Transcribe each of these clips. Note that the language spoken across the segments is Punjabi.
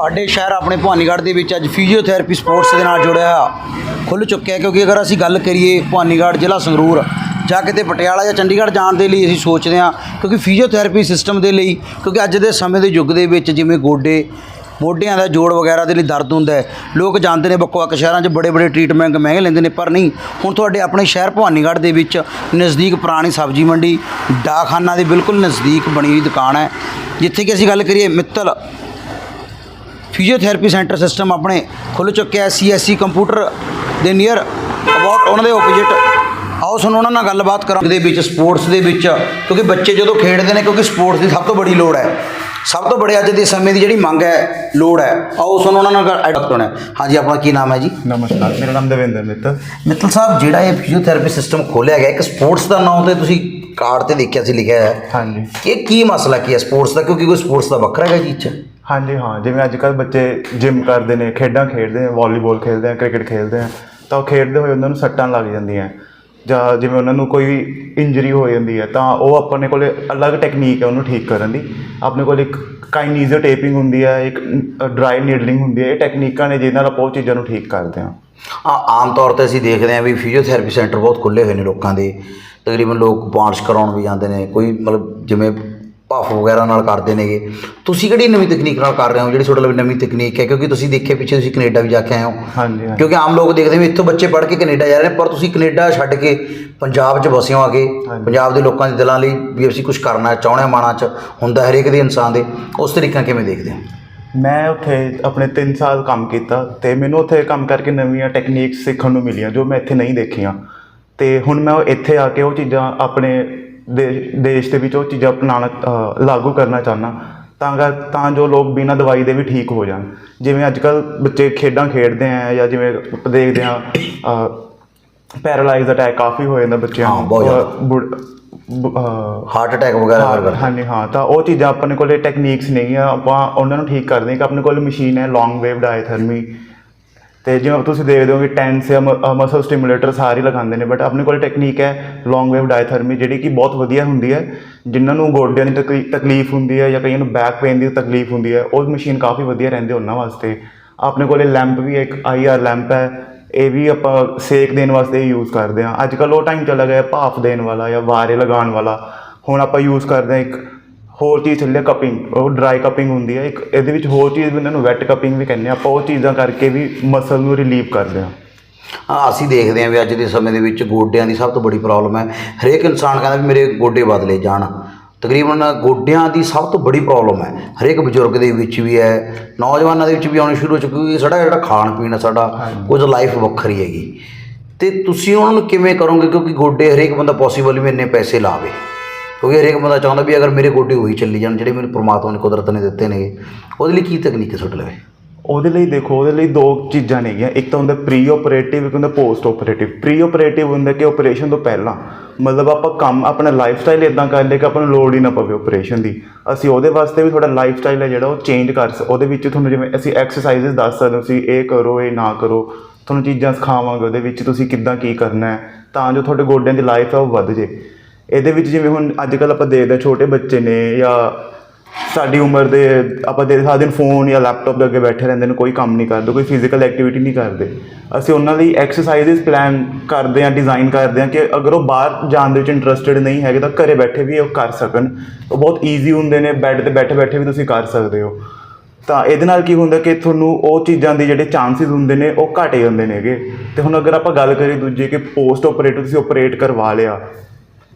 ਤੁਹਾਡੇ ਸ਼ਹਿਰ ਆਪਣੇ ਭਵਾਨੀਗੜ੍ਹ ਦੇ ਵਿੱਚ ਅੱਜ ਫਿਜ਼ੀਓਥੈਰੇਪੀ ਸਪੋਰਟਸ ਦੇ ਨਾਲ ਜੁੜਿਆ ਹੋਇਆ। ਖੁੱਲ੍ਹ ਚੁੱਕਿਆ ਕਿਉਂਕਿ ਅਗਰ ਅਸੀਂ ਗੱਲ ਕਰੀਏ ਭਵਾਨੀਗੜ੍ਹ ਜ਼ਿਲ੍ਹਾ ਸੰਗਰੂਰ, ਜਾਂ ਕਿਤੇ ਪਟਿਆਲਾ ਜਾਂ ਚੰਡੀਗੜ੍ਹ ਜਾਣ ਦੇ ਲਈ ਅਸੀਂ ਸੋਚਦੇ ਹਾਂ ਕਿਉਂਕਿ ਫਿਜ਼ੀਓਥੈਰੇਪੀ ਸਿਸਟਮ ਦੇ ਲਈ, ਕਿਉਂਕਿ ਅੱਜ ਦੇ ਸਮੇਂ ਦੇ ਯੁੱਗ ਦੇ ਵਿੱਚ ਜਿਵੇਂ ਗੋਡੇ ਮੋਢਿਆਂ ਦਾ ਜੋੜ ਵਗੈਰਾ ਦੇ ਲਈ ਦਰਦ ਹੁੰਦਾ ਹੈ। ਲੋਕ ਜਾਂਦੇ ਨੇ ਵੱਖ-ਵੱਖ ਸ਼ਹਿਰਾਂ 'ਚ ਬੜੇ-ਬੜੇ ਟ੍ਰੀਟਮੈਂਟ ਮਹਿੰਗੇ ਲੈਂਦੇ ਨੇ, ਪਰ ਨਹੀਂ, ਹੁਣ ਤੁਹਾਡੇ ਆਪਣੇ ਸ਼ਹਿਰ ਭਵਾਨੀਗੜ੍ਹ ਦੇ ਵਿੱਚ ਨਜ਼ਦੀਕ ਪੁਰਾਣੀ ਸਬਜ਼ੀ ਮੰਡੀ ਡਾਖਾਨਾ ਦੇ ਬਿਲਕੁਲ ਨਜ਼ਦੀਕ ਬਣੀ ਹੋਈ ਦੁਕਾਨ ਹੈ। ਜਿੱਥੇ ਕਿ ਅਸੀਂ ਗੱਲ ਕਰੀਏ ਮਿੱਤਲ ਫਿਜ਼ੀਓਥੈਰੇਪੀ ਸੈਂਟਰ ਸਿਸਟਮ ਆਪਣੇ ਖੁੱਲ੍ਹ ਚੁੱਕਿਆ ਸੀਐਸਸੀ ਕੰਪਿਊਟਰ ਦੇ ਨੀਅਰ ਅਬਾਊਟ ਉਹਨਾਂ ਦੇ ਆਪੋਜ਼ਿਟ ਆਓ ਸਾਨੂੰ ਉਹਨਾਂ ਨਾਲ ਗੱਲਬਾਤ ਕਰਾਂ। ਦੇ ਵਿੱਚ ਸਪੋਰਟਸ ਦੇ ਵਿੱਚ ਕਿਉਂਕਿ ਬੱਚੇ ਜਦੋਂ ਖੇਡਦੇ ਨੇ ਕਿਉਂਕਿ ਸਪੋਰਟਸ ਦੀ ਸਭ ਤੋਂ ਬੜੀ ਲੋੜ ਹੈ। ਸਭ ਤੋਂ ਬੜੇ ਅੱਜ ਦੇ ਸਮੇਂ ਦੀ ਜਿਹੜੀ ਮੰਗ ਹੈ ਲੋੜ ਹੈ। ਆਓ ਸਾਨੂੰ ਉਹਨਾਂ ਨਾਲ ਗੱਲ ਕਰਾਉਣਾ ਹੈ। ਹਾਂਜੀ ਆਪਣਾ ਕੀ ਨਾਮ ਹੈ ਜੀ? ਨਮਸਕਾਰ ਮੇਰਾ ਨਾਮ ਦੇਵਿੰਦਰ ਮਿੱਤਲ। ਮਿੱਤਲ ਸਾਹਿਬ ਜਿਹੜਾ ਇਹ ਫਿਜ਼ੀਓਥੈਰੇਪੀ ਸਿਸਟਮ ਖੋਲਿਆ ਗਿਆ ਇੱਕ ਸਪੋਰਟਸ ਦਾ ਨਾਮ ਤੇ ਤੁਸੀਂ ਕਾਰਡ ਤੇ ਦੇਖਿਆ ਸੀ ਲਿਖਿਆ ਹੈ। ਹਾਂਜੀ। ਇਹ ਕੀ ਮਸਲਾ ਕੀ ਹੈ ਸਪੋਰਟਸ ਦਾ? ਕਿਉਂਕਿ ਕੋਈ ਸਪੋਰਟਸ ਦਾ ਵੱਖਰਾ ਹੈਗਾ ਜੀ 'ਚ। ਹਾਂਜੀ, ਹਾਂ, ਜਿਵੇਂ ਅੱਜ ਕੱਲ ਬੱਚੇ ਜਿਮ ਕਰਦੇ ਨੇ, ਖੇਡਾਂ ਖੇਡਦੇ ਨੇ ਵਾਲੀਬਾਲ ਖੇਡਦੇ ਆ ਕ੍ਰਿਕਟ ਖੇਡਦੇ ਆ, ਤਾਂ ਉਹ ਖੇਡਦੇ ਹੋਏ ਉਹਨਾਂ ਨੂੰ ਸੱਟਾਂ ਲੱਗ ਜਾਂਦੀਆਂ। ਜਾਂ ਜਿਵੇਂ ਉਹਨਾਂ ਨੂੰ ਕੋਈ ਇੰਜਰੀ ਹੋ ਜਾਂਦੀ ਹੈ, ਤਾਂ ਉਹ ਆਪਣੇ ਕੋਲੇ ਅਲੱਗ ਟੈਕਨੀਕ ਹੈ ਉਹਨੂੰ ਠੀਕ ਕਰਨ ਦੀ। ਆਪਣੇ ਕੋਲ ਇੱਕ ਕਾਈਨੀਜ਼ੋ ਟੇਪਿੰਗ ਹੁੰਦੀ ਹੈ, ਇੱਕ ਡਰਾਈ ਨੀਡਲਿੰਗ ਹੁੰਦੀ ਹੈ, ਇਹ ਟੈਕਨੀਕਾਂ ਨੇ ਜਿਹਦੇ ਨਾਲ ਆਪਾਂ ਉਹ ਚੀਜ਼ਾਂ ਨੂੰ ਠੀਕ ਕਰਦੇ ਹਾਂ। ਆ, ਆਮ ਤੌਰ ਤੇ ਅਸੀਂ ਦੇਖਦੇ ਹਾਂ ਵੀ ਫਿਜ਼ੀਓਥੈਰੇਪੀ ਸੈਂਟਰ ਬਹੁਤ ਖੁੱਲੇ ਹੋਏ ਨੇ ਲੋਕਾਂ ਦੇ। ਤਕਰੀਬਨ ਲੋਕ ਪਾਲਿਸ਼ ਕਰਾਉਣ ਵੀ ਜਾਂਦੇ ਨੇ, ਕੋਈ ਮਤਲਬ ਜਿਵੇਂ ਭਾਫ ਵਗੈਰਾ ਨਾਲ ਕਰਦੇ ਨੇਗੇ। ਤੁਸੀਂ ਕਿਹੜੀ ਨਵੀਂ ਤਕਨੀਕ ਨਾਲ ਕਰ ਰਹੇ ਹੋ ਜਿਹੜੀ ਤੁਹਾਡੇ ਲਈ ਨਵੀਂ ਤਕਨੀਕ ਹੈ? ਕਿਉਂਕਿ ਤੁਸੀਂ ਦੇਖਿਆ ਪਿੱਛੇ ਤੁਸੀਂ ਕੈਨੇਡਾ ਵੀ ਜਾ ਕੇ ਆਏ ਹੋ। ਹਾਂਜੀ ਕਿਉਂਕਿ ਆਮ ਲੋਕ ਦੇਖਦੇ ਵੀ ਇੱਥੋਂ ਬੱਚੇ ਪੜ੍ਹ ਕੇ ਕੈਨੇਡਾ ਜਾ ਰਹੇ ਨੇ ਪਰ ਤੁਸੀਂ ਕੈਨੇਡਾ ਛੱਡ ਕੇ ਪੰਜਾਬ 'ਚ ਵਸੇ ਹੋ ਆ ਕੇ। ਪੰਜਾਬ ਦੇ ਲੋਕਾਂ ਦੇ ਦਿਲਾਂ ਲਈ ਵੀ ਅਸੀਂ ਕੁਝ ਕਰਨਾ ਚਾਹੁੰਦੇ ਮਾਣਾ 'ਚ ਹੁੰਦਾ ਹਰੇਕ ਦੇ ਇਨਸਾਨ ਦੇ। ਉਸ ਤਰੀਕਾ ਕਿਵੇਂ ਦੇਖਦੇ ਹੋ? ਮੈਂ ਉੱਥੇ ਆਪਣੇ 3 ਸਾਲ ਕੰਮ ਕੀਤਾ ਤੇ ਮੈਨੂੰ ਉੱਥੇ ਕੰਮ ਕਰਕੇ ਨਵੀਆਂ ਟੈਕਨੀਕਸ ਸਿੱਖਣ ਨੂੰ ਮਿਲੀਆਂ ਜੋ ਮੈਂ ਇੱਥੇ ਨਹੀਂ ਦੇਖੀਆਂ। ਤੇ ਹੁਣ ਮੈਂ ਉਹ ਇੱਥੇ ਆ ਕੇ ਉਹ ਚੀਜ਼ਾਂ ਆਪਣੇ ਦੇਸ਼ ਦੇਸ਼ ਦੇ ਵਿੱਚ ਉਹ ਚੀਜ਼ਾਂ ਅਪਣਾਉਣਾ ਅ, ਲਾਗੂ ਕਰਨਾ ਚਾਹੁੰਦਾ। ਤਾਂ ਕਰ ਤਾਂ ਜੋ ਲੋਕ ਬਿਨਾਂ ਦਵਾਈ ਦੇ ਵੀ ਠੀਕ ਹੋ ਜਾਣ। ਜਿਵੇਂ ਅੱਜ ਕੱਲ ਬੱਚੇ ਖੇਡਾਂ ਖੇਡਦੇ ਆ ਜਾਂ ਜਿਵੇਂ ਆਪਾਂ ਦੇਖਦੇ ਆ ਪੈਰਾਲਾਈਜ਼ ਅਟੈਕ ਕਾਫੀ ਹੋ ਜਾਂਦਾ ਬੱਚਿਆਂ ਹਾਂ, ਬਹੁਤ ਜ਼ਿਆਦਾ। ਅ, ਬੁੜ- ਬ- ਅ, ਹਾਰਟ ਅਟੈਕ ਵਗੈਰਾ ਹਾਂ ਵਗੈਰਾ ਹਾਂਜੀ ਹਾਂ ਤਾਂ ਉਹ ਚੀਜ਼ਾਂ ਆਪਣੇ ਕੋਲੇ ਟੈਕਨੀਕਸ ਨਹੀਂ ਆ ਆਪਾਂ ਉਹਨਾਂ ਨੂੰ ਠੀਕ ਕਰਦੇ ਹਾਂ ਕਿ ਆਪਣੇ ਕੋਲ ਮਸ਼ੀਨ ਹੈ ਲੌਂਗ ਵੇਵ ਡਾਇਥਰਮੀ ਤੇ ਜਿਵੇਂ ਤੁਸੀਂ ਦੇਖਦੇ ਹੋ ਕਿ ਟੈਂਸ ਜਾਂ ਮਸਲ ਸਟਿਮੂਲੇਟਰ ਸਾਰੇ ਲਗਾਉਂਦੇ ਨੇ ਬਟ ਆਪਣੇ ਕੋਲ ਟੈਕਨੀਕ ਹੈ ਲੌਂਗ ਵੇਵ ਡਾਇਥਰਮੀ ਜਿਹੜੀ ਕਿ ਬਹੁਤ ਵਧੀਆ ਹੁੰਦੀ ਹੈ। ਜਿਨ੍ਹਾਂ ਨੂੰ ਗੋਡਿਆਂ ਦੀ ਤਕਲੀ- ਤਕਲੀਫ ਹੁੰਦੀ ਹੈ ਜਾਂ ਕਈਆਂ ਨੂੰ ਬੈਕ ਪੇਨ ਦੀ ਤਕਲੀਫ ਹੁੰਦੀ ਹੈ, ਉਹ ਮਸ਼ੀਨ ਕਾਫੀ ਵਧੀਆ ਰਹਿੰਦੀ ਉਹਨਾਂ ਵਾਸਤੇ। ਆਪਣੇ ਕੋਲੇ ਲੈਂਪ ਵੀ ਹੈ, ਇੱਕ ਆਈਆਰ ਲੈਂਪ ਹੈ, ਇਹ ਵੀ ਆਪਾਂ ਸੇਕ ਦੇਣ ਵਾਸਤੇ ਯੂਜ਼ ਕਰਦੇ ਹਾਂ। ਅੱਜ ਕੱਲ ਉਹ ਟਾਈਮ ਚਲਾ ਗਿਆ ਭਾਫ ਦੇਣ ਵਾਲਾ ਜਾਂ ਵਾਰੇ ਲਗਾਉਣ ਵਾਲਾ। ਹੁਣ ਆਪਾਂ ਯੂਜ਼ ਕਰਦੇ ਹਾਂ ਇੱਕ ਹੋਰ ਚੀਜ਼ ਚੱਲਿਆ ਕਪਿੰਗ ਉਹ ਡਰਾਈ ਕਪਿੰਗ ਹੁੰਦੀ ਹੈ ਇੱਕ ਇਹਦੇ ਵਿੱਚ ਹੋਰ ਚੀਜ਼ ਵੀ ਇਹਨਾਂ ਨੂੰ ਵੈਟ ਕਪਿੰਗ ਵੀ ਕਹਿੰਦੇ ਆ ਆਪਾਂ ਉਹ ਚੀਜ਼ਾਂ ਕਰਕੇ ਵੀ ਮਸਲ ਨੂੰ ਰਿਲੀਵ ਕਰਦੇ ਹਾਂ ਹਾਂ ਅਸੀਂ ਦੇਖਦੇ ਹਾਂ ਵੀ ਅੱਜ ਦੇ ਸਮੇਂ ਦੇ ਵਿੱਚ ਗੋਡਿਆਂ ਦੀ ਸਭ ਤੋਂ ਬੜੀ ਪ੍ਰੋਬਲਮ ਹੈ ਹਰੇਕ ਇਨਸਾਨ ਕਹਿੰਦਾ ਵੀ ਮੇਰੇ ਗੋਡੇ ਬਦਲੇ ਜਾਣ। ਤਕਰੀਬਨ ਗੋਡਿਆਂ ਦੀ ਸਭ ਤੋਂ ਬੜੀ ਪ੍ਰੋਬਲਮ ਹੈ ਹਰੇਕ ਬਜ਼ੁਰਗ ਦੇ ਵਿੱਚ ਵੀ ਹੈ ਨੌਜਵਾਨਾਂ ਦੇ ਵਿੱਚ ਵੀ ਆਉਣੀ ਸ਼ੁਰੂ ਹੋ ਚੁੱਕੀ ਕਿਉਂਕਿ ਸਾਡਾ ਜਿਹੜਾ ਖਾਣ ਪੀਣ ਹੈ ਸਾਡਾ ਕੁਝ ਲਾਈਫ ਵੱਖਰੀ ਹੈਗੀ। ਤੇ ਤੁਸੀਂ ਉਹਨਾਂ ਨੂੰ ਕਿਵੇਂ ਕਰੋਗੇ ਕਿਉਂਕਿ ਗੋਡੇ ਹਰੇਕ ਬੰਦਾ ਪੋਸੀਬਲ ਵੀ ਇੰਨੇ ਪੈਸੇ ਲਾਵੇ। ਕਿਉਂਕਿ ਹਰੇਕ ਬੰਦਾ ਚਾਹੁੰਦਾ ਵੀ ਅਗਰ ਮੇਰੇ ਗੋਡੇ ਉਹੀ ਚੱਲੀ ਜਾਣ, ਜਿਹੜੇ ਮੈਨੂੰ ਪ੍ਰਮਾਤਮਾ ਨੇ ਕੁਦਰਤ ਨੇ ਦਿੱਤੇ ਨੇਗੇ, ਉਹਦੇ ਲਈ ਕੀ ਤਕਨੀਕ ਸੁੱਟ ਲਵੇ? ਉਹਦੇ ਲਈ ਦੇਖੋ, ਉਹਦੇ ਲਈ ਦੋ ਚੀਜ਼ਾਂ ਨੇਗੀਆਂ। ਇੱਕ ਤਾਂ ਹੁੰਦਾ ਪ੍ਰੀ ਆਪਰੇਟਿਵ ਇੱਕ ਹੁੰਦਾ ਪੋਸਟ ਆਪਰੇਟਿਵ ਪ੍ਰੀ ਆਪਰੇਟਿਵ ਹੁੰਦਾ ਕਿ ਆਪਰੇਸ਼ਨ ਤੋਂ ਪਹਿਲਾਂ। ਮਤਲਬ ਆਪਾਂ ਕੰਮ, ਆਪਣਾ ਲਾਈਫ ਸਟਾਈਲ ਇਦਾਂ ਕਰ ਲਏ ਕਿ ਆਪਾਂ ਨੂੰ ਲੋੜ ਹੀ ਨਾ ਪਵੇ ਆਪਰੇਸ਼ਨ ਦੀ। ਅਸੀਂ ਉਹਦੇ ਵਾਸਤੇ ਵੀ ਥੋੜਾ ਲਾਈਫ ਸਟਾਈਲ ਹੈ ਜਿਹੜਾ, ਉਹ ਚੇਂਜ ਕਰ ਸ ਉਹਦੇ ਵਿੱਚ ਤੁਹਾਨੂੰ ਜਿਵੇਂ ਅਸੀਂ ਐਕਸਰਸਾਈਜ਼ਸ ਦੱਸ ਸਕਦੇ ਹਾਂ, ਤੁਸੀਂ ਇਹ ਕਰੋ, ਇਹ ਨਾ ਕਰੋ। ਤੁਹਾਨੂੰ ਚੀਜ਼ਾਂ ਸਿਖਾਵਾਂਗੇ, ਉਹਦੇ ਵਿੱਚ ਤੁਸੀਂ ਕਿੱਦਾਂ ਕੀ ਕਰਨਾ ਹੈ। ਤਾਂ ਜੋ ਤੁਹਾਡੇ ਗੋਡਿਆਂ ਦੀ ਲਾਈਫ ਹੈ ਉਹ ਵੱਧ ਜੇ। ਇਹਦੇ ਵਿੱਚ ਜਿਵੇਂ ਹੁਣ ਅੱਜ ਕੱਲ ਆਪਾਂ ਦੇਖਦੇ ਹਾਂ ਛੋਟੇ ਬੱਚੇ ਨੇ ਜਾਂ ਸਾਡੀ ਉਮਰ ਦੇ, ਆਪਾਂ ਦੇ ਸਾਰਾ ਦਿਨ ਫੋਨ ਜਾਂ ਲੈਪਟਾਪ ਦੇ ਅੱਗੇ ਬੈਠੇ ਰਹਿੰਦੇ ਨੇ, ਕੋਈ ਕੰਮ ਨਹੀਂ ਕਰਦੇ, ਕੋਈ ਫਿਜ਼ੀਕਲ ਐਕਟੀਵਿਟੀ ਨਹੀਂ ਕਰਦੇ। ਅਸੀਂ ਉਹਨਾਂ ਲਈ ਐਕਸਰਸਾਈਜ਼ਸ ਪਲਾਨ ਕਰਦੇ ਹਾਂ ਡਿਜ਼ਾਈਨ ਕਰਦੇ ਹਾਂ ਕਿ ਅਗਰ ਉਹ ਬਾਹਰ ਜਾਣ ਦੇ ਵਿੱਚ ਇੰਟਰਸਟਿਡ ਨਹੀਂ ਹੈਗੇ ਤਾਂ ਘਰੇ ਬੈਠੇ ਵੀ ਉਹ ਕਰ ਸਕਣ। ਉਹ ਬਹੁਤ ਈਜ਼ੀ ਹੁੰਦੇ ਨੇ ਬੈੱਡ ਤੇ ਬੈਠੇ ਬੈਠੇ ਵੀ ਤੁਸੀਂ ਕਰ ਸਕਦੇ ਹੋ। ਤਾਂ ਇਹਦੇ ਨਾਲ ਕੀ ਹੁੰਦਾ ਕਿ ਤੁਹਾਨੂੰ ਉਹ ਚੀਜ਼ਾਂ ਦੇ ਜਿਹੜੇ ਚਾਂਸਸ ਹੁੰਦੇ ਨੇ, ਉਹ ਘਟ ਜਾਂਦੇ ਨੇਗੇ। ਤੇ ਹੁਣ ਅਗਰ ਆਪਾਂ ਗੱਲ ਕਰੀਏ ਦੂਜੇ ਕਿ ਪੋਸਟ ਆਪਰੇਟਿਵ ਤੁਸੀਂ ਆਪਰੇਟ ਕਰਵਾ ਲਿਆ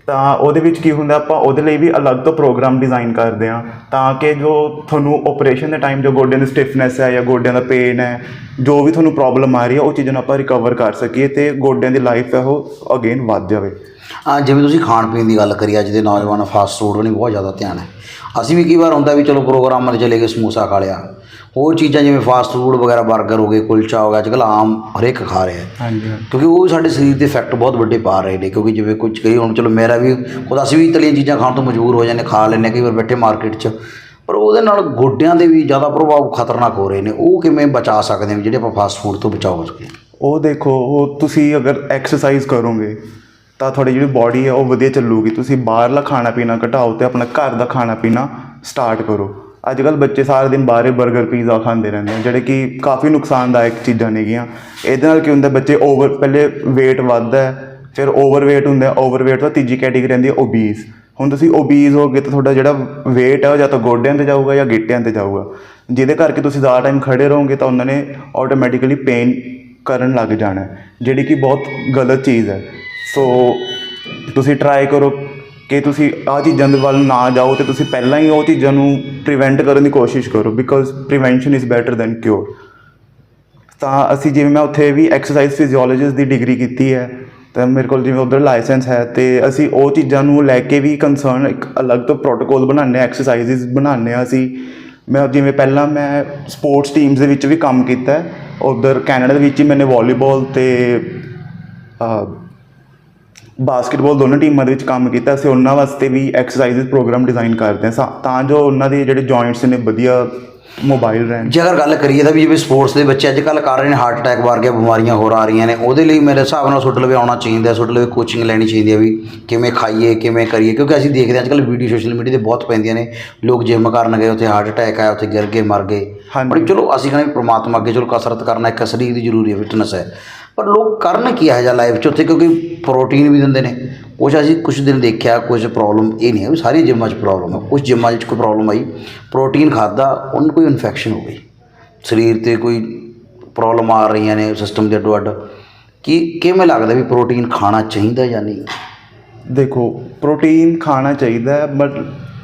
ਤਾਂ ਉਹਦੇ ਵਿੱਚ ਕੀ ਹੁੰਦਾ, ਆਪਾਂ ਉਹਦੇ ਲਈ ਵੀ ਅਲੱਗ ਤੋਂ ਪ੍ਰੋਗਰਾਮ ਡਿਜ਼ਾਈਨ ਕਰਦੇ ਹਾਂ ਤਾਂ ਕਿ ਜੋ ਤੁਹਾਨੂੰ ਆਪਰੇਸ਼ਨ ਦੇ ਟਾਈਮ ਜੋ ਗੋਡਿਆਂ ਦੀ ਸਟਿਫਨੈਸ ਹੈ ਜਾਂ ਗੋਡਿਆਂ ਦਾ ਪੇਨ ਹੈ, ਜੋ ਵੀ ਤੁਹਾਨੂੰ ਪ੍ਰੋਬਲਮ ਆ ਰਹੀ ਹੈ, ਉਹ ਚੀਜ਼ਾਂ ਨੂੰ ਆਪਾਂ ਰਿਕਵਰ ਕਰ ਸਕੀਏ ਤੇ ਗੋਡਿਆਂ ਦੀ ਲਾਈਫ ਹੈ ਉਹ ਅਗੇਨ ਵੱਧ ਜਾਵੇ। ਹਾਂ, ਜਿਵੇਂ ਤੁਸੀਂ ਖਾਣ ਪੀਣ ਦੀ ਗੱਲ ਕਰੀ, ਅੱਜ ਦੇ ਨੌਜਵਾਨ ਫਾਸਟ ਫੂਡ ਨਹੀਂ ਬਹੁਤ ਜ਼ਿਆਦਾ ਧਿਆਨ ਹੈ। ਅਸੀਂ ਵੀ ਕਈ ਵਾਰ ਹੁੰਦਾ ਵੀ ਚਲੋ ਪ੍ਰੋਗਰਾਮਾਂ 'ਤੇ ਚਲੇ ਗਏ, ਸਮੋਸਾ ਖਾ ਲਿਆ। ਹੋਰ ਚੀਜ਼ਾਂ ਜਿਵੇਂ ਫਾਸਟ ਫੂਡ ਵਗੈਰਾ 버ਗਰ ਹੋ ਗਏ ਕੁਲਚਾ ਹੋ ਗਿਆ ਅੱਜ ਕੱਲ੍ਹ ਆਮ ਹਰੇਕ ਖਾ ਰਿਹਾ ਹੈ। ਹਾਂਜੀ ਕਿਉਂਕਿ ਉਹ ਸਾਡੇ ਸਰੀਰ ਤੇ ਇਫੈਕਟ ਬਹੁਤ ਵੱਡੇ ਪਾ ਰਹੇ ਨੇ ਕਿਉਂਕਿ ਜਿਵੇਂ ਕੁਝ ਕਈ ਹੁਣ ਚਲੋ ਮੇਰਾ ਵੀ ਖੁਦ ਅਸੀਂ ਵੀ ਤਲੀਆਂ ਚੀਜ਼ਾਂ ਖਾਣ ਤੋਂ ਮਜਬੂਰ ਹੋ ਜਾਂਦੇ ਖਾ ਲੈਂਦੇ ਕਈ ਵਾਰ ਬੈਠੇ ਮਾਰਕੀਟ 'ਚ। ਪਰ ਉਹਦੇ ਨਾਲ ਗੋਡਿਆਂ ਦੇ ਵੀ ਜ਼ਿਆਦਾ ਪ੍ਰਭਾਵ ਖਤਰਨਾਕ ਹੋ ਰਹੇ ਨੇ ਉਹ ਕਿਵੇਂ ਬਚਾ ਸਕਦੇ ਹਾਂ ਜਿਹੜੇ ਆਪਾਂ ਫਾਸਟ ਫੂਡ ਤੋਂ ਬਚਾਓ ਹੋ ਸਕੇ ਉਹ ਦੇਖੋ ਉਹ ਤੁਸੀਂ ਅਗਰ ਐਕਸਰਸਾਈਜ਼ ਕਰੋਗੇ ਤਾਂ ਤੁਹਾਡੀ ਜਿਹੜੀ ਬਾਡੀ ਹੈ ਉਹ ਵਧੀਆ ਚੱਲੂਗੀ। ਤੁਸੀਂ ਬਾਹਰਲਾ ਖਾਣਾ ਪੀਣਾ ਘਟਾਓ ਤੇ ਆਪਣਾ ਘਰ ਦਾ ਖਾਣਾ ਪੀਣਾ ਸਟਾਰਟ ਕਰੋ। ਅੱਜ ਕੱਲ ਬੱਚੇ ਸਾਰਾ ਦਿਨ ਬਾਹਰੇ 버ਗਰ ਪੀਜ਼ਾ ਖਾਂਦੇ ਰਹਿੰਦੇ ਆ, ਜਿਹੜੇ ਕਿ ਕਾਫੀ ਨੁਕਸਾਨਦਾਇਕ ਚੀਜ਼ਾਂ ਨੇਗੀਆਂ ਇਹਦੇ ਨਾਲ ਕੀ ਹੁੰਦਾ, ਬੱਚੇ ਓਵਰ ਪਹਿਲੇ weight ਵੱਧਦਾ ਫਿਰ ਓਵਰਵੇਟ ਹੁੰਦਾ ਓਵਰਵੇਟ ਤੋਂ ਤੀਜੀ ਕੈਟੇਗਰੀ ਰਹਿੰਦੀ ਹੈ ਓਬੀਸ ਹੁਣ ਤੁਸੀਂ ਓਬੀਸ ਹੋ ਗਏ ਤਾਂ ਤੁਹਾਡਾ ਜਿਹੜਾ weight ਹੈ ਉਹ ਜਾਂ ਤਾਂ ਗੋਡਿਆਂ ਤੇ ਜਾਊਗਾ ਜਾਂ ਗਿੱਟਿਆਂ ਤੇ ਜਾਊਗਾ। ਜਿਹਦੇ ਕਰਕੇ ਤੁਸੀਂ ਜ਼ਿਆਦਾ ਟਾਈਮ ਖੜੇ ਰਹੋਗੇ ਤਾਂ ਉਹਨਾਂ ਨੇ ਆਟੋਮੈਟਿਕਲੀ ਪੇਨ ਕਰਨ ਲੱਗ ਜਾਣਾ ਜਿਹੜੀ ਕਿ ਬਹੁਤ ਗਲਤ ਚੀਜ਼ ਹੈ। ਸੋ ਤੁਸੀਂ ਟਰਾਈ ਕਰੋ ਕਿ ਤੁਸੀਂ ਆਹ ਚੀਜ਼ਾਂ ਦੇ ਵੱਲ ਨਾ ਜਾਓ ਤੇ ਤੁਸੀਂ ਪਹਿਲਾਂ ਹੀ ਉਹ ਚੀਜ਼ਾਂ ਨੂੰ ਪ੍ਰੀਵੈਂਟ ਕਰਨ ਦੀ ਕੋਸ਼ਿਸ਼ ਕਰੋ because prevention is better than cure ਤਾਂ ਅਸੀਂ ਜਿਵੇਂ ਮੈਂ ਉੱਥੇ ਵੀ ਐਕਸਰਸਾਈਜ਼ ਫਿਜ਼ੀਓਲੋਜਿਸਟ ਦੀ ਡਿਗਰੀ ਕੀਤੀ ਹੈ, ਤਾਂ ਮੇਰੇ ਕੋਲ ਜਿਵੇਂ ਉਧਰ ਲਾਇਸੈਂਸ ਹੈ, ਤੇ ਅਸੀਂ ਉਹ ਚੀਜ਼ਾਂ ਨੂੰ ਲੈ ਕੇ ਵੀ ਕੰਸਰਨ ਇੱਕ ਅਲੱਗ ਤੋਂ ਪ੍ਰੋਟੋਕੋਲ ਬਣਾਉਂਦੇ ਹਾਂ ਐਕਸਰਸਾਈਜ਼ਸ ਬਣਾਉਂਦੇ ਹਾਂ ਅਸੀਂ। ਮੈਂ ਜਿਵੇਂ ਪਹਿਲਾਂ ਮੈਂ ਸਪੋਰਟਸ ਟੀਮਸ ਦੇ ਵਿੱਚ ਵੀ ਕੰਮ ਕੀਤਾ ਉਧਰ ਕੈਨੇਡਾ ਦੇ ਵਿੱਚ ਹੀ ਮੈਨੇ ਵਾਲੀਬਾਲ ਤੇ ਬਾਸਕਟਬਾਲ ਦੋਨੋਂ ਟੀਮਾਂ ਦੇ ਵਿੱਚ ਕੰਮ ਕੀਤਾ ਅਸੀਂ ਉਹਨਾਂ ਵਾਸਤੇ ਵੀ ਐਕਸਰਸਾਈਜ਼ਸ ਪ੍ਰੋਗਰਾਮ ਡਿਜ਼ਾਈਨ ਕਰਦੇ ਹਾਂ। ਸਾ- ਤਾਂ ਜੋ ਉਹਨਾਂ ਦੇ ਜਿਹੜੇ ਜੁਆਇੰਟਸ ਨੇ ਵਧੀਆ ਮੋਬਾਈਲ ਰਹਿਣ। ਜੇ ਅਗਰ ਗੱਲ ਕਰੀਏ ਤਾਂ ਵੀ ਜਿਵੇਂ ਸਪੋਰਟਸ ਦੇ ਬੱਚੇ ਅੱਜ ਕੱਲ੍ਹ ਕਰ ਰਹੇ ਨੇ ਹਾਰਟ ਅਟੈਕ ਵਰਗੀਆਂ ਬਿਮਾਰੀਆਂ ਹੋਰ ਆ ਰਹੀਆਂ ਨੇ ਉਹਦੇ ਲਈ ਮੇਰੇ ਹਿਸਾਬ ਨਾਲ ਸੁੱਟ ਲਵੇ ਆਉਣਾ ਚਾਹੀਦਾ ਸੁੱਟ ਲਵੇ ਕੋਚਿੰਗ ਲੈਣੀ ਚਾਹੀਦੀ ਹੈ ਵੀ ਕਿਵੇਂ ਖਾਈਏ ਕਿਵੇਂ ਕਰੀਏ ਕਿਉਂਕਿ ਅਸੀਂ ਦੇਖਦੇ ਹਾਂ ਅੱਜ ਕੱਲ੍ਹ ਵੀਡੀਓ ਸੋਸ਼ਲ ਮੀਡੀਆ ਤੇ ਬਹੁਤ ਪੈਂਦੀਆਂ ਨੇ ਲੋਕ ਜਿਮ ਕਰਨ ਗਏ ਉੱਥੇ ਹਾਰਟ ਅਟੈਕ ਆਇਆ ਉੱਥੇ ਗਿਰ ਗਏ ਮਰ ਗਏ। ਪਰ ਚਲੋ ਅਸੀਂ ਕਹਿੰਦੇ ਵੀ ਪ੍ਰਮਾਤਮਾ ਅੱਗੇ ਚਲੋ ਕਸਰਤ ਕਰਨਾ ਇੱਕ ਸਰੀਰ ਦੀ ਜ਼ਰੂਰੀ ਹੈ ਫਿਟਨੈਸ ਹੈ। ਪਰ ਲੋਕ ਕਰਨ ਕੀ ਹੈ ਜਿਹਾ ਲਾਈਫ 'ਚ ਉੱਥੇ? ਕਿਉਂਕਿ ਪ੍ਰੋਟੀਨ ਵੀ ਦਿੰਦੇ ਨੇ। ਕੁਛ ਅਸੀਂ ਕੁਝ ਦਿਨ ਦੇਖਿਆ ਕੁਝ ਪ੍ਰੋਬਲਮ ਇਹ ਨਹੀਂ ਹੈ ਵੀ ਸਾਰੀਆਂ ਜਿੰਮਾਂ 'ਚ ਪ੍ਰੋਬਲਮ ਹੈ। ਕੁਝ ਜਿੰਮਾਂ 'ਚ ਕੋਈ ਪ੍ਰੋਬਲਮ ਆਈ ਪ੍ਰੋਟੀਨ ਖਾਦਾ ਉਹਨੂੰ ਕੋਈ ਇਨਫੈਕਸ਼ਨ ਹੋ ਗਈ। ਸਰੀਰ ਤੇ ਕੋਈ ਪ੍ਰੋਬਲਮ ਆ ਰਹੀਆਂ ਨੇ ਸਿਸਟਮ ਦੇ ਅੱਡੋ ਅੱਡ ਕਿ, ਕਿਵੇਂ ਲੱਗਦਾ ਵੀ ਪ੍ਰੋਟੀਨ ਖਾਣਾ ਚਾਹੀਦਾ ਜਾਂ ਨਹੀਂ? ਦੇਖੋ ਪ੍ਰੋਟੀਨ ਖਾਣਾ ਚਾਹੀਦਾ ਬਟ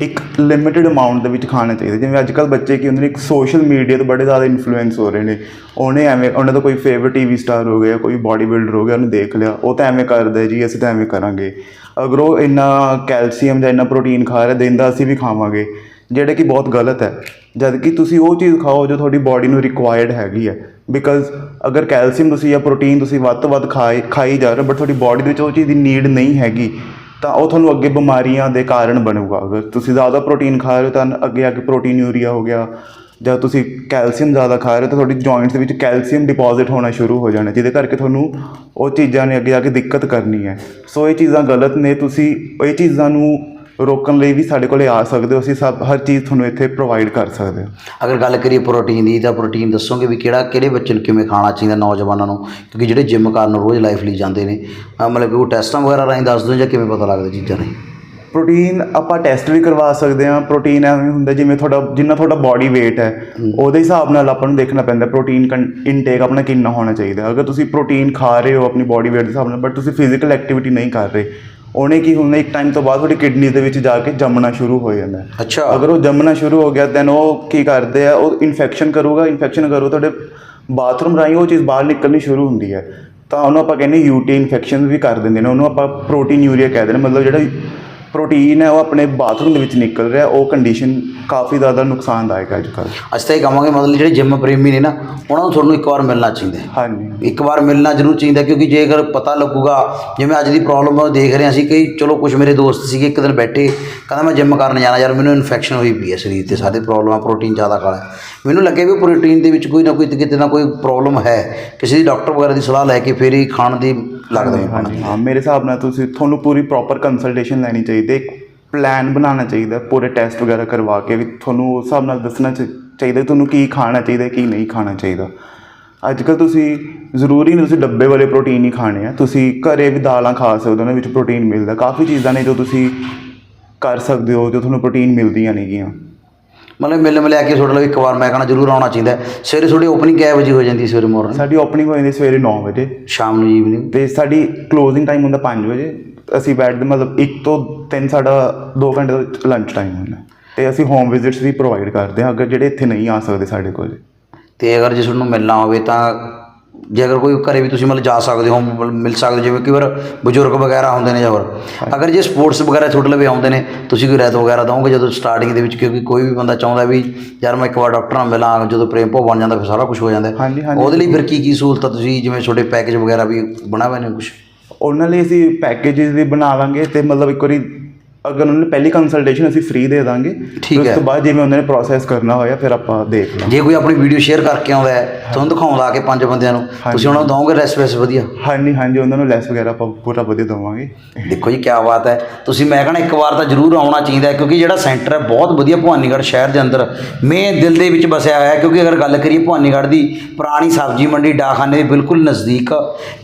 ਇੱਕ ਲਿਮਿਟਿਡ ਅਮਾਉਂਟ ਦੇ ਵਿੱਚ ਖਾਣਾ ਚਾਹੀਦਾ। ਜਿਵੇਂ ਅੱਜ ਕੱਲ ਬੱਚੇ ਕੀ ਹੁੰਦੇ ਨੇ, ਇੱਕ ਸੋਸ਼ਲ ਮੀਡੀਆ ਤੋਂ ਬੜੇ ਜ਼ਿਆਦਾ ਇਨਫਲੂਐਂਸ ਹੋ ਰਹੇ ਨੇ। ਉਹਨੇ ਐਵੇਂ, ਉਹਨਾਂ ਦਾ ਕੋਈ ਫੇਵਰਟ ਟੀਵੀ ਸਟਾਰ ਹੋ ਗਿਆ, ਕੋਈ ਬਾਡੀ ਬਿਲਡਰ ਹੋ ਗਿਆ, ਉਹਨੇ ਦੇਖ ਲਿਆ। ਉਹ ਤਾਂ ਐਵੇਂ ਕਰਦਾ ਜੀ, ਅਸੀਂ ਤਾਂ ਐਵੇਂ ਕਰਾਂਗੇ। ਅਗਰ ਉਹ ਇੰਨਾ ਕੈਲਸ਼ੀਅਮ ਜਾਂ ਇੰਨਾ ਪ੍ਰੋਟੀਨ ਖਾ ਰਿਹਾ, ਦਿਨ ਦਾ ਅਸੀਂ ਵੀ ਖਾਵਾਂਗੇ। ਜਿਹੜਾ ਕਿ ਬਹੁਤ ਗਲਤ ਹੈ। ਜਦ ਕਿ ਤੁਸੀਂ ਉਹ ਚੀਜ਼ ਖਾਓ ਜੋ ਤੁਹਾਡੀ ਬਾਡੀ ਨੂੰ ਰਿਕੁਆਇਰਡ ਹੈਗੀ ਹੈ। ਬਿਕਾਜ਼ ਅਗਰ ਕੈਲਸ਼ੀਅਮ ਤੁਸੀਂ ਜਾਂ ਪ੍ਰੋਟੀਨ ਤੁਸੀਂ ਵੱਧ ਤੋਂ ਵੱਧ ਖਾਏ, ਖਾਈ ਜਾ ਰਹੇ ਹੋ ਬਟ ਤੁਹਾਡੀ ਬਾਡੀ ਦੇ ਵਿੱਚ ਉਹ ਚੀਜ਼ ਦੀ ਨੀਡ ਨਹੀਂ ਹੈਗੀ। ਤਾਂ ਉਹ ਤੁਹਾਨੂੰ ਅੱਗੇ ਬਿਮਾਰੀਆਂ ਦੇ ਕਾਰਨ ਬਣੂਗਾ। ਅਗਰ ਤੁਸੀਂ ਜ਼ਿਆਦਾ ਪ੍ਰੋਟੀਨ ਖਾ ਰਹੇ ਹੋ ਤਾਂ ਅੱਗੇ ਅੱਗੇ ਪ੍ਰੋਟੀਨ ਯੂਰੀਆ ਹੋ ਗਿਆ, ਜਾਂ ਤੁਸੀਂ ਕੈਲਸ਼ੀਅਮ ਜ਼ਿਆਦਾ ਖਾ ਰਹੇ ਹੋ ਤਾਂ ਤੁਹਾਡੀ ਜੁਆਇੰਟਸ ਦੇ ਵਿੱਚ ਕੈਲਸ਼ੀਅਮ ਡਿਪੋਜ਼ਿਟ ਹੋਣਾ ਸ਼ੁਰੂ ਹੋ ਜਾਣਾ, ਜਿਹਦੇ ਕਰਕੇ ਤੁਹਾਨੂੰ ਉਹ ਚੀਜ਼ਾਂ ਨੇ ਅੱਗੇ ਆ ਕੇ ਦਿੱਕਤ ਕਰਨੀ ਹੈ। ਸੋ ਇਹ ਚੀਜ਼ਾਂ ਗਲਤ ਨੇ, ਤੁਸੀਂ ਇਹ ਚੀਜ਼ਾਂ ਨੂੰ ਰੋਕਣ ਲਈ ਵੀ ਸਾਡੇ ਕੋਲੇ ਆ ਸਕਦੇ ਹੋ। ਅਸੀਂ ਸਭ ਹਰ ਚੀਜ਼ ਤੁਹਾਨੂੰ ਇੱਥੇ ਪ੍ਰੋਵਾਈਡ ਕਰ ਸਕਦੇ ਹਾਂ। ਅਗਰ ਗੱਲ ਕਰੀਏ ਪ੍ਰੋਟੀਨ ਦੀ ਤਾਂ ਪ੍ਰੋਟੀਨ ਦੱਸੋਗੇ ਵੀ ਕਿਹੜਾ ਕਿਹੜੇ ਬੱਚੇ ਨੂੰ ਕਿਵੇਂ ਖਾਣਾ ਚਾਹੀਦਾ ਨੌਜਵਾਨਾਂ ਨੂੰ? ਕਿਉਂਕਿ ਜਿਹੜੇ ਜਿਮ ਕਰਨ ਰੋਜ਼ ਲਾਈਫ ਲਈ ਜਾਂਦੇ ਨੇ ਅਹ ਮਤਲਬ ਕਿ ਉਹ ਟੈਸਟਾਂ ਵਗੈਰਾ ਰਾਹੀਂ ਦੱਸ ਦਿਓ ਜਾਂ ਕਿਵੇਂ ਪਤਾ ਲੱਗਦਾ ਚੀਜ਼ਾਂ ਨੇ ਪ੍ਰੋਟੀਨ ਆਪਾਂ ਟੈਸਟ ਵੀ ਕਰਵਾ ਸਕਦੇ ਹਾਂ। ਪ੍ਰੋਟੀਨ ਐਵੇਂ ਹੁੰਦਾ ਜਿਵੇਂ ਤੁਹਾਡਾ ਜਿੰਨਾ ਤੁਹਾਡਾ ਬਾਡੀ weight ਹੈ ਉਹਦੇ ਹਿਸਾਬ ਨਾਲ ਆਪਾਂ ਨੂੰ ਦੇਖਣਾ ਪੈਂਦਾ ਪ੍ਰੋਟੀਨ ਇਨਟੇਕ ਆਪਣਾ ਕਿੰਨਾ ਹੋਣਾ ਚਾਹੀਦਾ। ਅਗਰ ਤੁਸੀਂ ਪ੍ਰੋਟੀਨ ਖਾ ਰਹੇ ਹੋ ਆਪਣੀ ਬਾਡੀ weight ਦੇ ਹਿਸਾਬ ਨਾਲ ਬਟ ਤੁਸੀਂ ਫਿਜ਼ੀਕਲ ਐਕਟੀਵਿਟੀ ਨਹੀਂ ਕਰ ਰਹੇ ਉਹਨੇ ਕੀ ਹੁੰਦਾ ਇੱਕ ਟਾਈਮ ਤੋਂ ਬਾਅਦ ਤੁਹਾਡੀ ਕਿਡਨੀ ਦੇ ਵਿੱਚ ਜਾ ਕੇ ਜੰਮਣਾ ਸ਼ੁਰੂ ਹੋ ਜਾਂਦਾ ਹੈ। ਅੱਛਾ ਅਗਰ ਉਹ ਜੰਮਣਾ ਸ਼ੁਰੂ ਹੋ ਗਿਆ ਦੈਨ ਉਹ ਕੀ ਕਰਦੇ ਆ ਉਹ ਇਨਫੈਕਸ਼ਨ ਕਰੂਗਾ ਇਨਫੈਕਸ਼ਨ ਕਰੂ ਤੁਹਾਡੇ ਬਾਥਰੂਮ ਰਾਹੀਂ ਉਹ ਚੀਜ਼ ਬਾਹਰ ਨਿਕਲਣੀ ਸ਼ੁਰੂ ਹੁੰਦੀ ਹੈ ਤਾਂ ਉਹਨੂੰ ਆਪਾਂ ਕਹਿੰਦੇ ਯੂਟੀ ਇਨਫੈਕਸ਼ਨ ਵੀ ਕਰ ਦਿੰਦੇ ਨੇ ਉਹਨੂੰ ਆਪਾਂ ਪ੍ਰੋਟੀਨ ਯੂਰੀਆ ਕਹਿ ਦਿੰਦੇ ਨੇ ਮਤਲਬ ਜਿਹੜਾ ਪ੍ਰੋਟੀਨ ਹੈ ਉਹ ਆਪਣੇ ਬਾਥਰੂਮ ਦੇ ਵਿੱਚ ਨਿਕਲ ਰਿਹਾ ਉਹ ਕੰਡੀਸ਼ਨ ਕਾਫੀ ਜ਼ਿਆਦਾ ਨੁਕਸਾਨਦਾਇਕ ਹੈ ਅੱਜ ਕੱਲ੍ਹ। ਅਸੀਂ ਤਾਂ ਇਹ ਕਹਾਂਗੇ ਮਤਲਬ ਜਿਹੜੇ ਜਿਮ ਪ੍ਰੇਮੀ ਨੇ ਨਾ ਉਹਨਾਂ ਨੂੰ ਤੁਹਾਨੂੰ ਇੱਕ ਵਾਰ ਮਿਲਣਾ ਚਾਹੀਦਾ ਹੈ। ਹਾਂਜੀ। ਇੱਕ ਵਾਰ ਮਿਲਣਾ ਜ਼ਰੂਰ ਚਾਹੀਦਾ ਕਿਉਂਕਿ ਜੇਕਰ ਪਤਾ ਲੱਗੂਗਾ ਜਿਵੇਂ ਅੱਜ ਦੀ ਪ੍ਰੋਬਲਮ ਦੇਖ ਰਹੇ ਹਾਂ ਅਸੀਂ ਕਈ ਚਲੋ ਕੁਝ ਮੇਰੇ ਦੋਸਤ ਸੀਗੇ ਇੱਕ ਦਿਨ ਬੈਠੇ ਕਹਿੰਦਾ ਮੈਂ ਜਿਮ ਕਰਨ ਜਾਣਾ ਯਾਰ ਮੈਨੂੰ ਇਨਫੈਕਸ਼ਨ ਹੋਈ ਪਈ ਹੈ ਸਰੀਰ ਤੇ ਸਾਰੇ ਪ੍ਰੋਬਲਮ ਆ ਪ੍ਰੋਟੀਨ ਜ਼ਿਆਦਾ ਖਾ ਲਿਆ। ਮੈਨੂੰ ਲੱਗੇ ਵੀ ਪ੍ਰੋਟੀਨ ਦੇ ਵਿੱਚ ਕੋਈ ਨਾ ਕੋਈ ਕਿਤੇ ਨਾ ਕੋਈ ਪ੍ਰੋਬਲਮ ਹੈ। ਕਿਸੇ ਦੀ ਡਾਕਟਰ ਵਗੈਰਾ ਦੀ ਸਲਾਹ ਲੈ ਕੇ ਫਿਰ ਹੀ ਖਾਣ ਦੀ ਲੱਗਦਾ ਹਾਂਜੀ ਹਾਂ ਮੇਰੇ ਹਿਸਾਬ ਨਾਲ ਤੁਸੀਂ ਤੁਹਾਨੂੰ ਪੂਰੀ ਪ੍ਰੋਪਰ ਕੰਸਲਟੇਸ਼ਨ ਲੈਣੀ ਚਾਹੀਦੀ ਹੈ ਇੱਕ ਪਲਾਨ ਬਣਾਉਣਾ ਚਾਹੀਦਾ ਪੂਰੇ ਟੈਸਟ ਵਗੈਰਾ ਕਰਵਾ ਕੇ ਵੀ ਤੁਹਾਨੂੰ ਉਸ ਹਿਸਾਬ ਨਾਲ ਦੱਸਣਾ ਚਾਹੀਦਾ ਤੁਹਾਨੂੰ ਕੀ ਖਾਣਾ ਚਾਹੀਦਾ ਕੀ ਨਹੀਂ ਖਾਣਾ ਚਾਹੀਦਾ। ਅੱਜ ਕੱਲ ਤੁਸੀਂ ਜ਼ਰੂਰੀ ਨਹੀਂ ਤੁਸੀਂ ਡੱਬੇ ਵਾਲੇ ਪ੍ਰੋਟੀਨ ਹੀ ਖਾਣੇ ਆ ਤੁਸੀਂ ਘਰੇ ਵੀ ਦਾਲਾਂ ਖਾ ਸਕਦੇ ਹੋ ਉਹਨਾਂ ਵਿੱਚ ਪ੍ਰੋਟੀਨ ਮਿਲਦਾ। ਕਾਫੀ ਚੀਜ਼ਾਂ ਨੇ ਜੋ ਤੁਸੀਂ ਕਰ ਸਕਦੇ ਹੋ ਜੋ ਤੁਹਾਨੂੰ ਪ੍ਰੋਟੀਨ ਮਿਲਦੀਆਂ ਨੇਗੀਆਂ। ਮਤਲਬ ਮਿਲ ਮਿਲਿਆ ਕੇ ਤੁਹਾਡੇ ਲਈ ਇੱਕ ਵਾਰ ਮੈਂ ਕਹਣਾ ਜ਼ਰੂਰ ਆਉਣਾ ਚਾਹੀਦਾ। ਹੈ। ਸਵੇਰੇ ਤੁਹਾਡੀ ਓਪਨਿੰਗ ਕਿੰਨੇ ਵਜੇ ਹੋ ਜਾਂਦੀ ਹੈ ਸਵੇਰੇ ਮਾਰਨਿੰਗ ਸਾਡੀ ਓਪਨਿੰਗ ਹੋ ਜਾਂਦੀ ਸਵੇਰੇ 9 ਵਜੇ। ਸ਼ਾਮ ਨੂੰ ਈਵਨਿੰਗ ਤੇ ਸਾਡੀ ਕਲੋਜ਼ਿੰਗ ਟਾਈਮ ਹੁੰਦਾ 5 ਵਜੇ। ਅਸੀਂ ਬੈਠਦੇ ਮਤਲਬ 1 ਤੋਂ 3 ਸਾਡਾ 2 ਘੰਟੇ ਦਾ ਲੰਚ ਟਾਈਮ ਹੁੰਦਾ। ਤੇ ਅਸੀਂ ਹੋਮ ਵਿਜ਼ਿਟਸ ਵੀ ਪ੍ਰੋਵਾਈਡ ਕਰਦੇ ਹਾਂ ਅਗਰ ਜਿਹੜੇ ਇੱਥੇ ਨਹੀਂ ਆ ਸਕਦੇ ਸਾਡੇ ਕੋਲ। ਤੇ ਅਗਰ ਜੇ ਤੁਹਾਨੂੰ ਮਿਲਣਾ ਹੋਵੇ ਤਾਂ ਜੇ ਅਗਰ ਕੋਈ ਘਰੇ ਵੀ ਤੁਸੀਂ ਮਤਲਬ ਜਾ ਸਕਦੇ ਹੋ ਮਿਲ ਸਕਦੇ ਜਿਵੇਂ ਕਈ ਵਾਰ ਬਜ਼ੁਰਗ ਵਗੈਰਾ ਹੁੰਦੇ ਨੇ ਜਾਂ ਹੋਰ। ਅਗਰ ਜੇ ਸਪੋਰਟਸ ਵਗੈਰਾ ਤੁਹਾਡੇ ਲਵੇ ਆਉਂਦੇ ਨੇ ਤੁਸੀਂ ਕੋਈ ਰਹਿਤ ਵਗੈਰਾ ਦਵੋਗੇ ਜਦੋਂ ਸਟਾਰਟਿੰਗ ਦੇ ਵਿੱਚ ਕਿਉਂਕਿ ਕੋਈ ਵੀ ਬੰਦਾ ਚਾਹੁੰਦਾ ਵੀ ਯਾਰ ਮੈਂ ਇੱਕ ਵਾਰ ਡਾਕਟਰ ਨਾਲ ਮਿਲਾਂ ਜਦੋਂ ਪ੍ਰੇਮ ਭੋ ਬਣ ਜਾਂਦਾ ਫਿਰ ਸਾਰਾ ਕੁਝ ਹੋ ਜਾਂਦਾ। ਹੈ। ਹਾਂਜੀ, ਹਾਂਜੀ। ਉਹਦੇ ਲਈ ਫਿਰ ਕੀ ਕੀ ਸਹੂਲਤਾਂ ਤੁਸੀਂ ਜਿਵੇਂ ਤੁਹਾਡੇ ਪੈਕੇਜ ਵਗੈਰਾ ਵੀ ਬਣਾਵੇ ਨੇ ਕੁਝ ਉਹਨਾਂ ਲਈ ਅਸੀਂ ਪੈਕੇजेस ਵੀ ਬਣਾ ਲਾਂਗੇ ਤੇ ਮਤਲਬ ਇੱਕ ਵਾਰੀ ਅਗਰ ਉਹਨਾਂ ਨੇ ਪਹਿਲੀ ਕੰਸਲਟੇਸ਼ਨ ਅਸੀਂ ਫ੍ਰੀ ਦੇ ਦਾਂਗੇ ਠੀਕ ਫਿਰ ਹੈ। ਉਸ ਤੋਂ ਬਾਅਦ ਜਿਵੇਂ ਉਹਨਾਂ ਨੇ ਪ੍ਰੋਸੈਸ ਕਰਨਾ ਹੋਇਆ ਫਿਰ ਆਪਾਂ ਦੇਖ ਲਾਂਗੇ। ਜੇ ਕੋਈ ਆਪਣੀ ਵੀਡੀਓ ਸ਼ੇਅਰ ਕਰਕੇ ਆਉਂਦਾ ਹੈ ਤੁਹਾਨੂੰ ਦਿਖਾਉਂਦਾ ਆ ਕੇ ਪੰਜ ਬੰਦਿਆਂ ਨੂੰ। ਤੁਸੀਂ ਉਹਨਾਂ ਨੂੰ ਦਵੋਗੇ ਰੈਸਪੀਸ ਵਧੀਆ? ਹਾਂਜੀ ਹਾਂਜੀ ਉਹਨਾਂ ਨੂੰ ਲੈਸ ਵਗੈਰਾ ਆਪਾਂ ਪੂਰਾ ਵਧੀਆ ਦੇਵਾਂਗੇ। ਦੇਖੋ ਜੀ ਕੀ ਬਾਤ ਹੈ। ਤੁਸੀਂ ਮੈਂ ਕਹਣਾ ਇੱਕ ਵਾਰ ਤਾਂ ਜ਼ਰੂਰ ਆਉਣਾ ਚਾਹੀਦਾ ਹੈ ਕਿਉਂਕਿ ਜਿਹੜਾ ਸੈਂਟਰ ਹੈ ਬਹੁਤ ਵਧੀਆ ਭਵਾਨੀਗੜ੍ਹ ਸ਼ਹਿਰ ਦੇ ਅੰਦਰ ਮੈਂ ਦਿਲ ਦੇ ਵਿੱਚ ਵਸਿਆ ਹੋਇਆ ਹੈ ਕਿਉਂਕਿ ਅਗਰ ਗੱਲ ਕਰੀਏ ਭਵਾਨੀਗੜ੍ਹ ਦੀ ਪੁਰਾਣੀ ਸਬਜ਼ੀ ਮੰਡੀ ਡਾਕਖਾਨੇ ਦੇ ਬਿਲਕੁਲ ਨਜ਼ਦੀਕ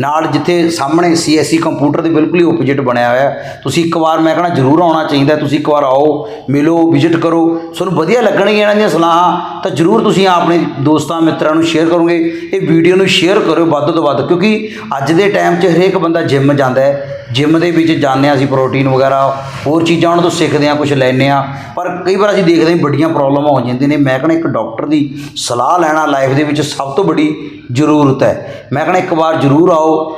ਨਾਲ ਜਿੱਥੇ ਸਾਹਮਣੇ ਸੀਐਸਸੀ ਕੰਪਿਊਟਰ ਦੇ ਬਿਲਕੁਲ ਹੀ ਓਪੋਜਿਟ ਬਣਿਆ ਹੋਇਆ ਹੈ ਤੁਸੀਂ ਇੱਕ ਵਾਰ ਮੈਂ ਕਹਣਾ ਜ਼ਰੂਰ ਆਉਣਾ ਆਉਣਾ ਚਾਹੀਦਾ ਤੁਸੀਂ ਇੱਕ ਵਾਰ ਆਓ, ਮਿਲੋ ਵਿਜ਼ਿਟ ਕਰੋ। ਤੁਹਾਨੂੰ ਵਧੀਆ ਲੱਗਣਗੀਆਂ ਇਹਨਾਂ ਦੀਆਂ ਸਲਾਹਾਂ, ਤਾਂ ਜ਼ਰੂਰ ਤੁਸੀਂ ਆਪਣੇ ਦੋਸਤਾਂ, ਮਿੱਤਰਾਂ ਨੂੰ ਸ਼ੇਅਰ ਕਰੋਗੇ। ਇਹ ਵੀਡੀਓ ਨੂੰ ਸ਼ੇਅਰ ਕਰੋ ਵੱਧ ਤੋਂ ਵੱਧ, ਕਿਉਂਕਿ ਅੱਜ ਦੇ ਟਾਈਮ 'ਚ ਹਰੇਕ ਬੰਦਾ ਜਿਮ ਜਾਂਦਾ ਹੈ। ਜਿਮ ਦੇ ਵਿੱਚ ਜਾਂਦੇ ਹਾਂ ਅਸੀਂ ਪ੍ਰੋਟੀਨ ਵਗੈਰਾ, ਹੋਰ ਚੀਜ਼ਾਂ ਉਹਨਾਂ ਤੋਂ ਸਿੱਖਦੇ ਹਾਂ ਕੁਝ ਲੈਂਦੇ ਹਾਂ। ਪਰ ਕਈ ਵਾਰ ਅਸੀਂ ਦੇਖਦੇ ਹਾਂ ਵੱਡੀਆਂ ਪ੍ਰੋਬਲਮਾਂ ਹੋ ਜਾਂਦੀਆਂ ਨੇ। ਮੈਂ ਕਹਿੰਦਾ ਇੱਕ ਡਾਕਟਰ ਦੀ ਸਲਾਹ ਲੈਣਾ ਲਾਈਫ ਦੇ ਵਿੱਚ ਸਭ ਤੋਂ ਵੱਡੀ ਜ਼ਰੂਰਤ ਹੈ। ਮੈਂ ਕਹਿੰਦਾ ਇੱਕ ਵਾਰ ਜ਼ਰੂਰ ਆਓ।